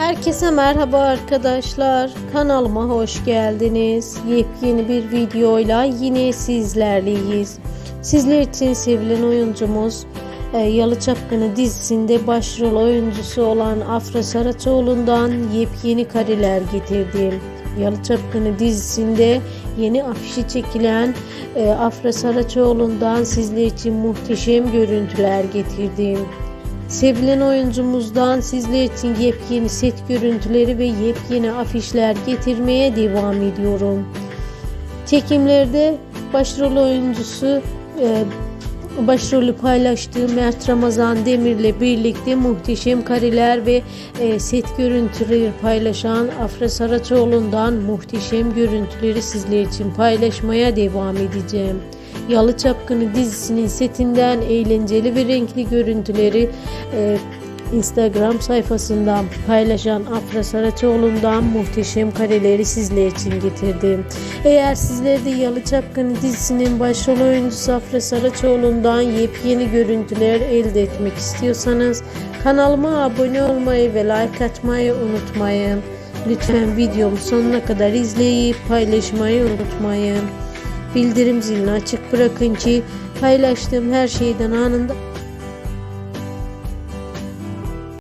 Herkese merhaba arkadaşlar. Kanalıma hoş geldiniz. Yepyeni bir videoyla yine sizlerleyiz. Sizler için sevilen oyuncumuz e, Yalı Çapkını dizisinde başrol oyuncusu olan Afra Saraçoğlu'ndan yepyeni kareler getirdim. Yalı Çapkını dizisinde yeni afişi çekilen e, Afra Saraçoğlu'ndan sizler için muhteşem görüntüler getirdim. Sevilen oyuncumuzdan sizler için yepyeni set görüntüleri ve yepyeni afişler getirmeye devam ediyorum. Çekimlerde başrol oyuncusu e, başrolü paylaştığı Mert Ramazan Demir'le birlikte muhteşem kareler ve e, set görüntüleri paylaşan Afra Saraçoğlu'ndan muhteşem görüntüleri sizler için paylaşmaya devam edeceğim. Yalı Çapkını dizisinin setinden eğlenceli ve renkli görüntüleri e, Instagram sayfasından paylaşan Afra Saraçoğlu'ndan muhteşem kareleri sizler için getirdim. Eğer sizler de Yalı Çapkını dizisinin başrol oyuncusu Afra Saraçoğlu'ndan yepyeni görüntüler elde etmek istiyorsanız kanalıma abone olmayı ve like atmayı unutmayın. Lütfen videomu sonuna kadar izleyip paylaşmayı unutmayın. Bildirim zilini açık bırakın ki paylaştığım her şeyden anında